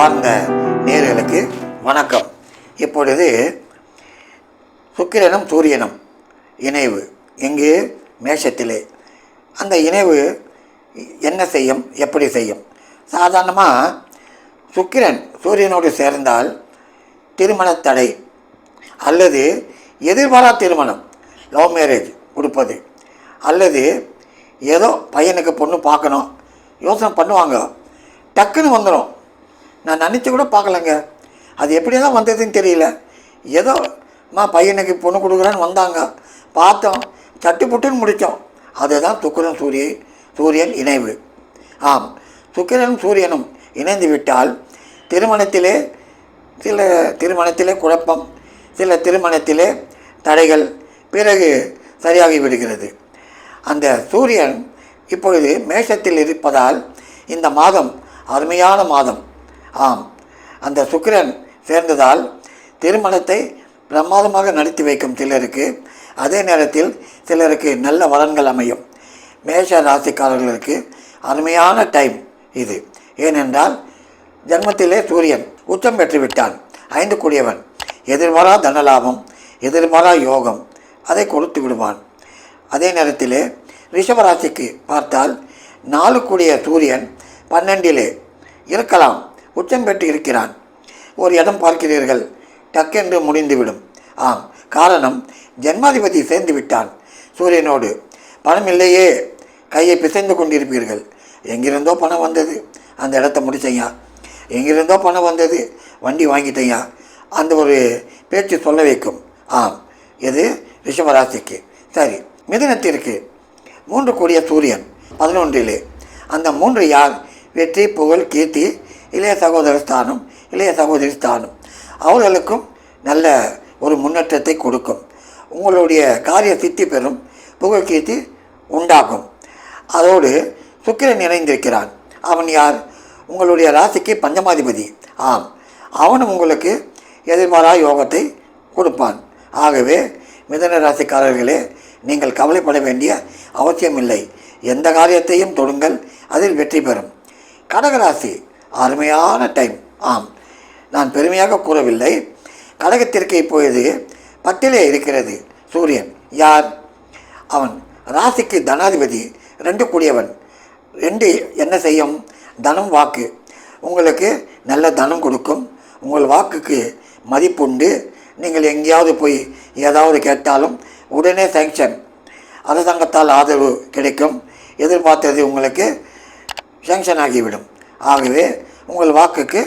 அன்பார்ந்த நேர்களுக்கு வணக்கம். இப்பொழுது சுக்கிரனும் சூரியனும் இணைவு. எங்கே மேஷத்திலே. அந்த இணைவு என்ன செய்யும்? எப்படி செய்யும்? சாதாரணமாக சுக்கிரன் சூரியனோடு சேர்ந்தால் திருமணத் தடை அல்லது எதிர்பாரா திருமணம் லவ் மேரேஜ் கொடுப்பது அல்லது ஏதோ பையனுக்கு பொண்ணு பார்க்கணும் யோசனை பண்ணுவாங்க. டக்குன்னு வந்துடும் நான் நினச்சி கூட பார்க்கலங்க. அது எப்படி தான் வந்ததுன்னு தெரியல. ஏதோ மா பையனுக்கு பொண்ணு கொடுக்குறான்னு வந்தாங்க. பார்த்தோம் சட்டு புட்டுன்னு முடித்தோம் அதுதான் சுக்கிரன் சூரிய சூரியன் இணைவு. ஆம் சுக்கிரனும் சூரியனும் இணைந்து விட்டால் திருமணத்திலே சில திருமணத்திலே குழப்பம் சில திருமணத்திலே தடைகள் பிறகு சரியாகி விடுகிறது. அந்த சூரியன் இப்பொழுது மேஷத்தில் இருப்பதால் இந்த மாதம் அருமையான மாதம். ஆம். அந்த சுக்கிரன் சேர்ந்ததால் திருமணத்தை பிரமாதமாக நடத்தி வைக்கும் சிலருக்கு அதே நேரத்தில் சிலருக்கு நல்ல வரன்கள் அமையும். மேஷ ராசிக்காரர்களுக்கு அருமையான டைம் இது. ஏனென்றால் ஜன்மத்திலே சூரியன் உச்சம் பெற்றுவிட்டான். ஐந்து கூடியவன். எதிர்மறா தனலாபம் எதிர்மறா யோகம் அதை கொடுத்து விடுவான். அதே நேரத்திலே ரிஷபராசிக்கு பார்த்தால் நாலு கூடிய சூரியன் பன்னெண்டிலே இருக்கலாம். உச்சம் பெற்று இருக்கிறான். ஒரு இடம் பார்க்கிறீர்கள்? டக்கென்று முடிந்துவிடும். ஆம் காரணம் ஜன்மாதிபதி சேர்ந்து விட்டான். சூரியனோடு பணம் இல்லையே கையை பிசைந்து கொண்டிருப்பீர்கள். எங்கிருந்தோ பணம் வந்தது? அந்த இடத்த முடிச்சையா? எங்கிருந்தோ பணம் வந்தது? வண்டி வாங்கிட்டேயா? அந்த ஒரு பேச்சு சொல்ல வைக்கும். ஆம் இது ரிஷபராசிக்கு. சரி மிதனத்திற்கு. மூன்று கூடிய சூரியன் பதினொன்றிலே. அந்த மூன்று யார்? வெற்றி புகழ் கீர்த்தி இளைய சகோதர ஸ்தானம் இளைய சகோதரி ஸ்தானம். அவர்களுக்கும் நல்ல ஒரு முன்னேற்றத்தை கொடுக்கும். உங்களுடைய காரிய சித்தி பெறும் புகழ் கீர்த்தி உண்டாகும். அதோடு சுக்கிரன் இணைந்திருக்கிறான். அவன் யார்? உங்களுடைய ராசிக்கு பஞ்சமாதிபதி. ஆம். அவனும் உங்களுக்கு எதிர்மாறா யோகத்தை கொடுப்பான். ஆகவே மிதன ராசிக்காரர்களே நீங்கள் கவலைப்பட வேண்டிய அவசியமில்லை. எந்த காரியத்தையும் தொடுங்கள் அதில் வெற்றி பெறும். கடகராசி அருமையான டைம் ஆம். நான் பெருமையாக கூறவில்லை. கடகத்திற்கு இப்பொழுது பத்திலே இருக்கிறது. சூரியன் யார்? அவன் ராசிக்கு தனாதிபதி ரெண்டு கூடியவன். ரெண்டு என்ன செய்யும்? தனம் வாக்கு. உங்களுக்கு நல்ல தனம் கொடுக்கும். உங்கள் வாக்குக்கு மதிப்புண்டு நீங்கள் எங்கேயாவது போய் ஏதாவது கேட்டாலும் உடனே சேங்ஷன் அரசாங்கத்தால் ஆதரவு கிடைக்கும். எதிர்பார்த்தது உங்களுக்கு சேங்ஷன் ஆகிவிடும். ஆகவே உங்கள் வாக்குக்கு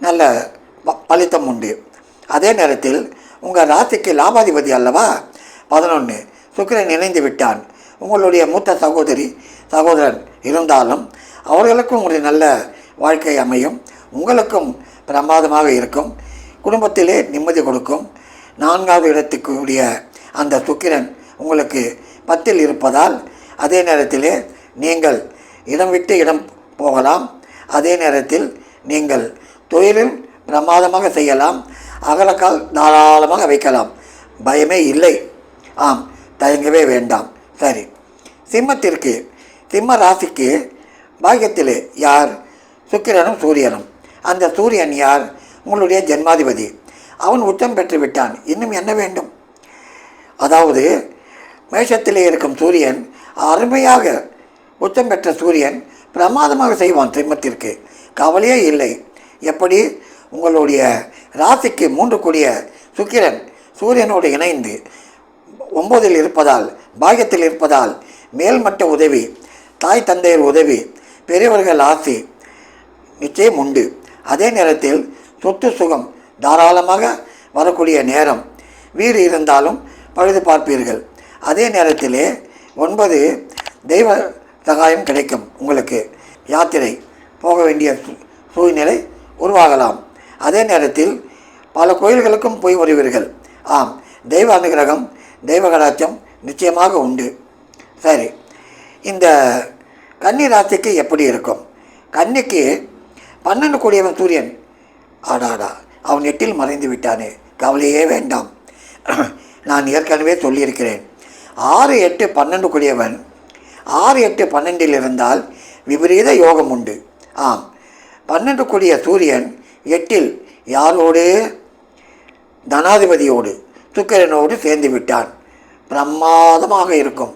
நல்ல ப- பலித்தம் உண்டு. அதே நேரத்தில் உங்கள் ராசிக்கு லாபாதிபதி அல்லவா? பதினொன்று சுக்கிரன் இணைந்து விட்டான். உங்களுடைய மூத்த சகோதரி சகோதரன் இருந்தாலும் அவர்களுக்கும் ஒரு நல்ல வாழ்க்கை அமையும். உங்களுக்கும் பிரமாதமாக இருக்கும். குடும்பத்திலே நிம்மதி கொடுக்கும். நான்காவது இடத்துக்கு உடைய அந்த சுக்கிரன் உங்களுக்கு பத்தில் இருப்பதால் அதே நேரத்திலே நீங்கள் இடம் விட்டு இடம் போகலாம். அதே நேரத்தில் நீங்கள் தொழிலில் பிரமாதமாக செய்யலாம் அகலக்கால் தாராளமாக வைக்கலாம். பயமே இல்லை. ஆம் தயங்கவே வேண்டாம். சரி. சிம்மத்திற்கு சிம்ம ராசிக்கு பாக்கியத்திலே யார்? சுக்கிரனும் சூரியனும். அந்த சூரியன் யார்? உங்களுடைய ஜென்மாதிபதி. அவன் உச்சம் பெற்று விட்டான். இன்னும் என்ன வேண்டும்? அதாவது மேஷத்திலே இருக்கும் சூரியன் அருமையாக உச்சம் பெற்ற சூரியன் பிரமாதமாக செய்வான் சிம்மத்திற்கு கவலையே இல்லை. எப்படி? உங்களுடைய ராசிக்கு மூன்று கூடிய சுக்கிரன் சூரியனோடு இணைந்து ஒன்பதில் இருப்பதால் பாகியத்தில் இருப்பதால் மேல்மட்ட உதவி தாய் தந்தையர் உதவி பெரியவர்கள் ஆசி நிச்சயம் உண்டு. அதே நேரத்தில் சொத்து சுகம் தாராளமாக வரக்கூடிய நேரம். வீடு இருந்தாலும் பழுது பார்ப்பீர்கள். அதே நேரத்திலே ஒன்பது தெய்வ சகாயம் கிடைக்கும். உங்களுக்கு யாத்திரை போக வேண்டிய சூ- சூழ்நிலை உருவாகலாம். அதே நேரத்தில் பல கோயில்களுக்கும் போய் வருவீர்கள். ஆம் தெய்வ அனுகிரகம் தெய்வ கடாச்சம் நிச்சயமாக உண்டு. சரி இந்த கன்னி ராசிக்கு எப்படி இருக்கும்? கன்னிக்கு பன்னெண்டு கூடியவன் சூரியன். ஆடாடா அவன் எட்டில் மறைந்து விட்டானே. கவலையே வேண்டாம். நான் ஏற்கனவே சொல்லியிருக்கிறேன். ஆறு எட்டு பன்னெண்டு கூடியவன் ஆறு எட்டு பன்னெண்டில் இருந்தால் விபரீத யோகம் உண்டு. ஆம். பன்னெண்டு கூடிய சூரியன் எட்டில் யாரோடு? தனாதிபதியோடு சுக்கிரனோடு சேர்ந்து விட்டான். பிரமாதமாக இருக்கும்.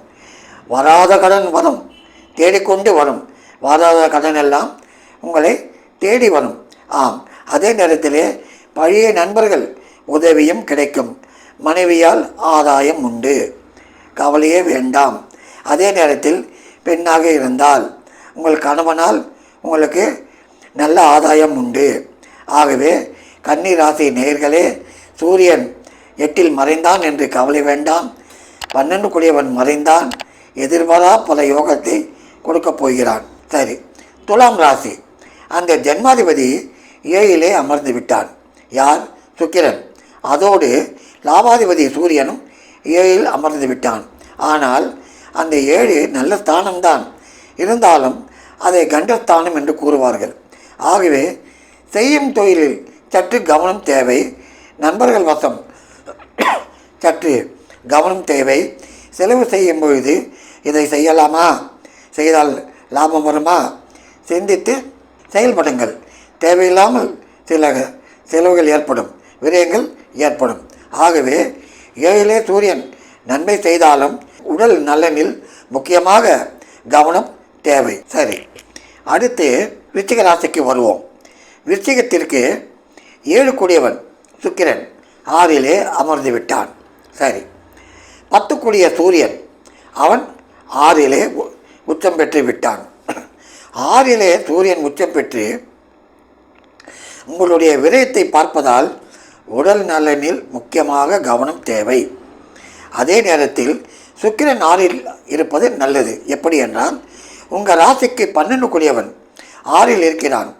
வராத கடன் வரும். தேடிக்கொண்டு வரும். வராத கடன் எல்லாம் உங்களை தேடி வரும். ஆம். அதே நேரத்திலே பழைய நண்பர்கள் உதவியும் கிடைக்கும். மனைவியால் ஆதாயம் உண்டு. கவலையே வேண்டாம். அதே நேரத்தில் பெண்ணாக இருந்தால் உங்கள் கணவனால் உங்களுக்கு நல்ல ஆதாயம் உண்டு. ஆகவே கன்னி ராசி நேர்களே சூரியன் எட்டில் மறைந்தான் என்று கவலை வேண்டாம். பன்னெண்டு குடியவன் மறைந்தான். எதிர்பாரா பல யோகத்தை கொடுக்கப் போகிறான். சரி துலாம் ராசி. அந்த ஜன்மாதிபதி ஏழிலே அமர்ந்து விட்டான். யார்? சுக்கிரன். அதோடு லாபாதிபதி சூரியனும் ஏழில் அமர்ந்து விட்டான். ஆனால் அந்த ஏழு நல்ல ஸ்தானம்தான் இருந்தாலும் அதை கண்டஸ்தானம் என்று கூறுவார்கள். ஆகவே செய்யும் தொழிலில் சற்று கவனம் தேவை. நண்பர்கள் வசம். சற்று கவனம் தேவை. செலவு செய்யும் பொழுது இதை செய்யலாமா? செய்தால் லாபம் வருமா? சிந்தித்து செயல்படுங்கள். தேவையில்லாமல் சில செலவுகள் ஏற்படும். விரயங்கள் ஏற்படும். ஆகவே ஏழிலே சூரியன் நன்மை செய்தாலும் உடல் நலனில் முக்கியமாக கவனம் தேவை. சரி அடுத்து விருச்சிக ராசிக்கு வருவோம். விருச்சிகத்திற்கு ஏழு கூடியவன் சுக்கிரன் ஆறிலே அமர்ந்து விட்டான். சரி பத்து கூடிய சூரியன் அவன் ஆறிலே உச்சம் பெற்று விட்டான். ஆறிலே சூரியன் உச்சம் பெற்று உங்களுடைய விரயத்தை பார்ப்பதால் உடல் நலனில் முக்கியமாக கவனம் தேவை. அதே நேரத்தில் சுக்கிரன் ஆறில் இருப்பது நல்லது. எப்படி என்றால் உங்கள் ராசிக்கு பன்னெண்டு கூடியவன் ஆறில் இருக்கிறான்.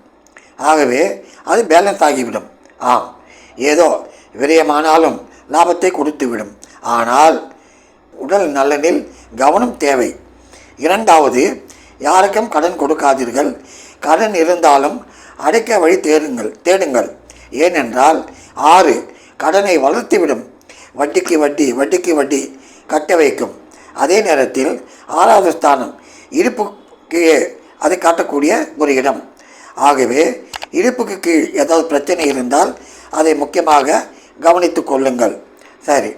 ஆகவே அது பேலன்ஸ் ஆகிவிடும். ஆம் ஏதோ விரயமானாலும் லாபத்தை கொடுத்துவிடும். ஆனால் உடல் நலனில் கவனம் தேவை. இரண்டாவது யாருக்கும் கடன் கொடுக்காதீர்கள். கடன் இருந்தாலும் அடைக்க வழி தேடுங்கள் தேடுங்கள். ஏனென்றால் ஆறு கடனை வளர்த்துவிடும். வட்டிக்கு வட்டி வட்டிக்கு வட்டி கட்ட வைக்கும். அதே நேரத்தில் ஆறாவது ஸ்தானம் இருப்புக்கு அதை காட்டக்கூடிய ஒரு இடம் ஆகவே இடுப்புக்கு கீழ் ஏதாவது பிரச்சனை இருந்தால் அதை முக்கியமாக கவனித்து கொள்ளுங்கள். சரி.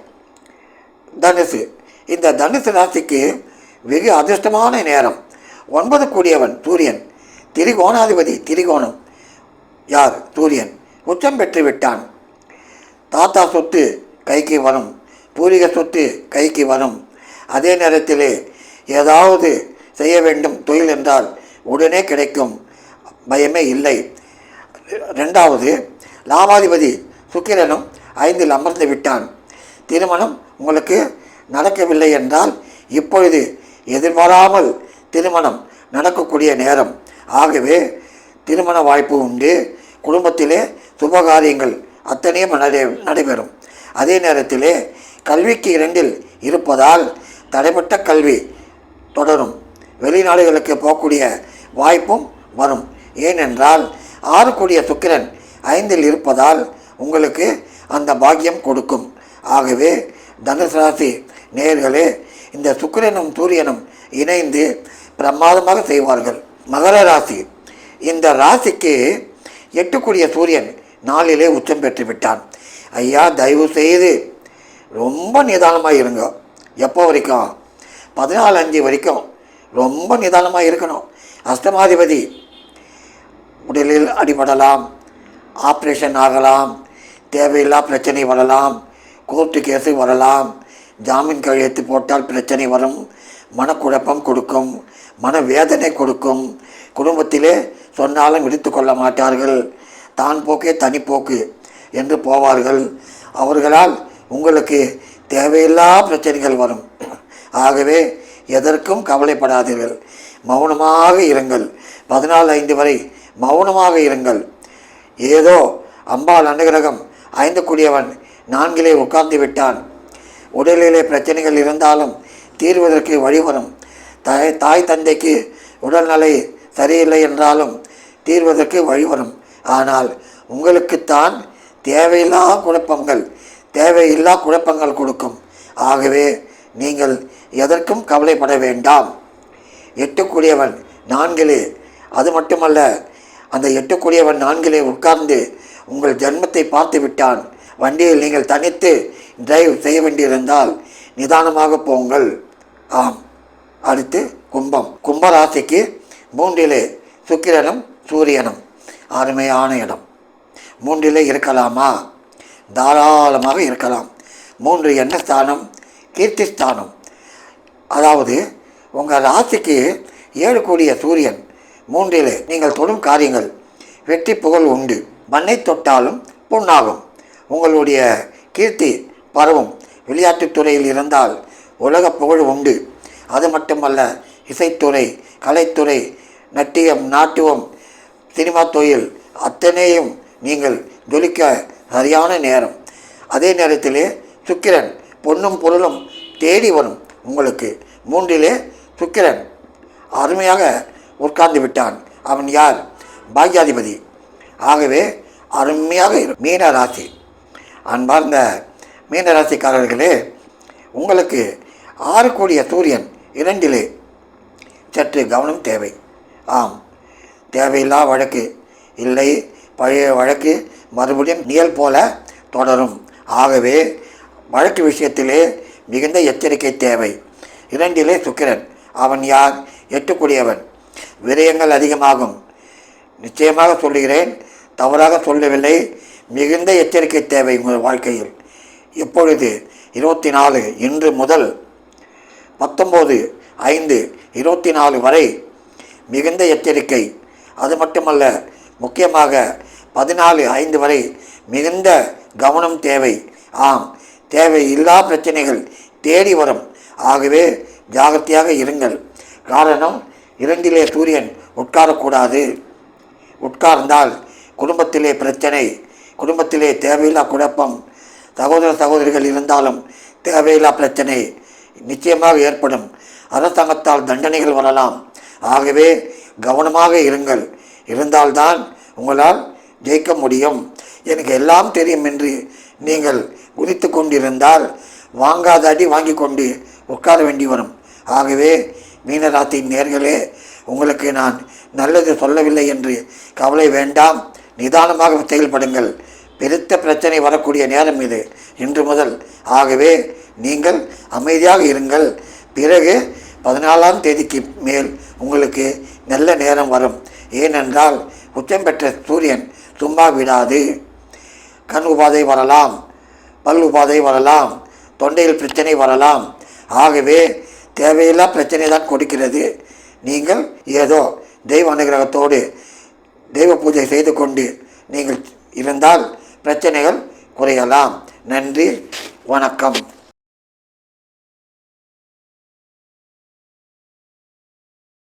தனுசு. இந்த தனுசு ராசிக்கு வெகு அதிர்ஷ்டமான நேரம். ஒன்பது கூடியவன் சூரியன். திரிகோணாதிபதி திரிகோணம். யார்? சூரியன். உச்சம் பெற்று விட்டான். தாத்தா சொத்து கைக்கு வரும். பூர்வீக சொத்து கைக்கு வரும். அதே நேரத்தில் ஏதாவது செய்ய வேண்டும் தொழில் என்றால் உடனே கிடைக்கும். பயமே இல்லை. ரெண்டாவது லாமாதிபதி சுக்கிரனும் ஐந்தில் அமர்ந்து விட்டான். திருமணம் உங்களுக்கு நடக்கவில்லை என்றால் இப்பொழுது எதிர்பாராமல் திருமணம் நடக்கக்கூடிய நேரம். ஆகவே திருமண வாய்ப்பு உண்டு. குடும்பத்திலே சுபகாரியங்கள் அத்தனையும் நடை நடைபெறும். அதே நேரத்திலே கல்விக்கு இரண்டில் இருப்பதால் தடைப்பட்ட கல்வி தொடரும். வெளிநாடுகளுக்கு போகக்கூடிய வாய்ப்பும் வரும். ஏனென்றால் ஆறு கூடிய சுக்கிரன் ஐந்தில் இருப்பதால் உங்களுக்கு அந்த பாக்கியம் கொடுக்கும். ஆகவே தனுசு ராசி நேர்களே இந்த சுக்கிரனும் சூரியனும் இணைந்து பிரமாதமாக செய்வார்கள். மகர ராசி. இந்த ராசிக்கு எட்டுக்குடிய சூரியன் நாளிலே உச்சம் பெற்று விட்டான் ஐயா தயவு செய்து ரொம்ப நிதானமாக இருங்க. எப்போ வரைக்கும்? பதினாலு அஞ்சு வரைக்கும் ரொம்ப நிதானமாக இருக்கணும். அஷ்டமாதிபதி உடலில் அடிபடலாம் ஆப்ரேஷன் ஆகலாம் தேவையில்லா பிரச்சனை வரலாம் கோர்ட்டு கேஸு வரலாம் ஜாமீன் கையெழுத்து போட்டால் பிரச்சனை வரும் மனக்குழப்பம் கொடுக்கும் மனவேதனை கொடுக்கும். குடும்பத்திலே சொன்னாலும் எடுத்துக்கொள்ள மாட்டார்கள். தான் போக்கே தனிப்போக்கு என்று போவார்கள். அவர்களால் உங்களுக்கு தேவையில்லா பிரச்சனைகள் வரும். ஆகவே எதற்கும் கவலைப்படாதீர்கள். மௌனமாக இருங்கள். பதினாலு ஐந்து வரை மௌனமாக இருங்கள். ஏதோ அம்பாள் அனுகிரகம் ஐந்து கூடியவன் நான்கிலே உட்கார்ந்து விட்டான். உடலிலே பிரச்சனைகள் இருந்தாலும் தீர்வதற்கு வழிவரும். தாய் தாய் தந்தைக்கு உடல்நிலை சரியில்லை என்றாலும் தீர்வதற்கு வழிவரும். ஆனால் உங்களுக்குத்தான் தேவையில்லா குழப்பங்கள் தேவையில்லா குழப்பங்கள் கொடுக்கும். ஆகவே நீங்கள் எதற்கும் கவலைப்பட வேண்டாம். எட்டுக்குடியவன் நான்கிலே அது மட்டுமல்ல அந்த எட்டுக்குடியவன் நான்கிலே உட்கார்ந்து உங்கள் ஜென்மத்தை பார்த்து விட்டான். வண்டியில் நீங்கள் தனித்து டிரைவ் செய்ய வேண்டியிருந்தால் நிதானமாக போங்கள். ஆம். அடுத்து கும்பம். கும்பராசிக்கு மூன்றிலே சுக்கிரனும் சூரியனும். அருமையான இடம். மூன்றிலே இருக்கலாமா? தாராளமாக இருக்கலாம். மூன்று என்ன ஸ்தானம் கீர்த்தி ஸ்தானம் அதாவது உங்கள் ராசிக்கு ஏழு கூடிய சூரியன். மூன்றிலே நீங்கள் தொடும் காரியங்கள். வெற்றி புகழ் உண்டு. மண்ணை தொட்டாலும் பொன்னாகும் உங்களுடைய கீர்த்தி பரவும். விளையாட்டுத்துறையில் இருந்தால் உலக புகழ் உண்டு. அது மட்டுமல்ல இசைத்துறை கலைத்துறை நட்டியம் நாட்டுவம் சினிமா தொழில் அத்தனையும் நீங்கள் ஜொலிக்க சரியான நேரம். அதே நேரத்திலே சுக்கிரன் பொன்னும் பொருளும் தேடி வரும். உங்களுக்கு மூன்றிலே சுக்கிரன் அருமையாக உட்கார்ந்து விட்டான். அவன் யார்? பாக்யாதிபதி. ஆகவே அருமையாக இரு மீன ராசி. அன்பார்ந்த மீன ராசிக்காரர்களே உங்களுக்கு ஆறு சூரியன் இரண்டிலே சற்று கவனம் தேவை. ஆம் தேவையில்லா வழக்கு. இல்லை பழைய வழக்கு மறுபடியும் நியல் போல தொடரும். ஆகவே வழக்கு விஷயத்திலே மிகுந்த எச்சரிக்கை தேவை. இரண்டிலே சுக்கிரன். அவன் யார்? எட்டுக்குடியவன். விரயங்கள் அதிகமாகும். நிச்சயமாக சொல்லுகிறேன் தவறாக சொல்லவில்லை. மிகுந்த எச்சரிக்கை தேவை உங்கள் வாழ்க்கையில். இப்பொழுது இருபத்தி நாலு இன்று முதல் பத்தொம்போது ஐந்து இருபத்தி நாலு வரை மிகுந்த எச்சரிக்கை. அது மட்டுமல்ல முக்கியமாக பதினாலு ஐந்து வரை மிகுந்த கவனம் தேவை. ஆம் தேவை இல்லா பிரச்சனைகள் தேடி வரும். ஆகவே ஜாகிரதையாக இருங்கள். காரணம் இரண்டிலே சூரியன் உட்காரக்கூடாது. உட்கார்ந்தால் குடும்பத்திலே பிரச்சனை குடும்பத்திலே தேவையில்லா குழப்பம் சகோதர சகோதரிகள் இருந்தாலும் தேவையில்லா பிரச்சனை நிச்சயமாக ஏற்படும். அரசாங்கத்தால் தண்டனைகள் வரலாம். ஆகவே கவனமாக இருங்கள். இருந்தால்தான் உங்களால் ஜெயிக்க முடியும். எனக்கு எல்லாம் தெரியும் என்று நீங்கள் குதித்து கொண்டிருந்தால் வாங்காத அடி வாங்கி கொண்டு உட்கார வேண்டி வரும். ஆகவே மீனராத்தின் நேர்களே உங்களுக்கு நான் நல்லது சொல்லவில்லை என்று கவலை வேண்டாம். நிதானமாக செயல்படுங்கள். பெருத்த பிரச்சனை வரக்கூடிய நேரம் இது. இன்று முதல். ஆகவே நீங்கள் அமைதியாக இருங்கள். பிறகு பதினாலாம் தேதிக்கு மேல் உங்களுக்கு நல்ல நேரம் வரும். ஏனென்றால் உச்சம் பெற்ற சூரியன் சும்மா விடாது. கண் உபாதை வரலாம் பல் உபாதை வரலாம் தொண்டையில் பிரச்சனை வரலாம். ஆகவே தேவையில்லா பிரச்சனை தான் கொடுக்கிறது. நீங்கள் ஏதோ தெய்வ அனுகிரகத்தோடு தெய்வ பூஜை செய்து கொண்டு நீங்கள் இருந்தால் பிரச்சனைகள் குறையலாம். நன்றி வணக்கம்.